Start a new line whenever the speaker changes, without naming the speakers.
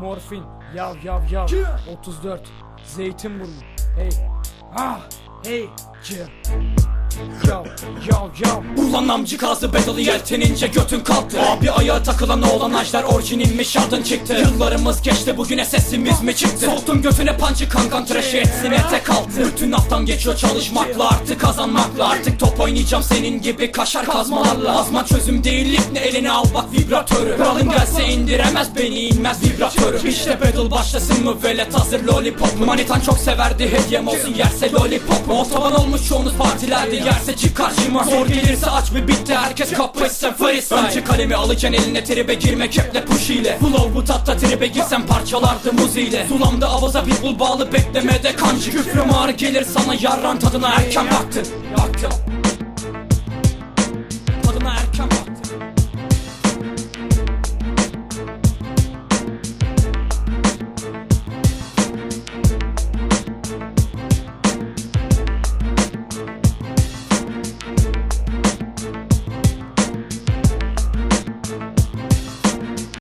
Morfin yav yav yav. 34 Zeytinburnu. Hey. Ah Hey. Cem Yav yav yav.
Ulan amcı kazı bedalı yeltenince götün kalktı. Abi ayağa takılan oğlan ajlar orijinilmiş adın çıktı. Yıllarımız geçti bugüne sesimiz mi çıktı? Soktun götüne pancı kankan tıraşı etsin ete kalktı Bütün haftam geçiyor çalışmakla artık kazanmakla Artık top oynayacağım senin gibi kaşar kazmalarla. Azman çözüm değil ne? Eline al bak vibratörü. Kralın gelse indiremez beni inmez vibratörü. İşte battle başlasın mı? Velet hazır lollipop mu? Manitan çok severdi hediyem olsun yerse lollipop mu? Otoban olmuş çoğunuz partilerde yerse çık karşıma Zor gelirse aç bir bitti herkes kapışsın freestyle. Önce kalemi alacaksın eline tribe girme keple push ile. Flow bu tatta tribe girsen parçalardı muz ile. Sulamda avaza bir bul bağlı beklemede kancı. Küfrüm ağır gelir sana yarran tadına. Erken baktın Baktım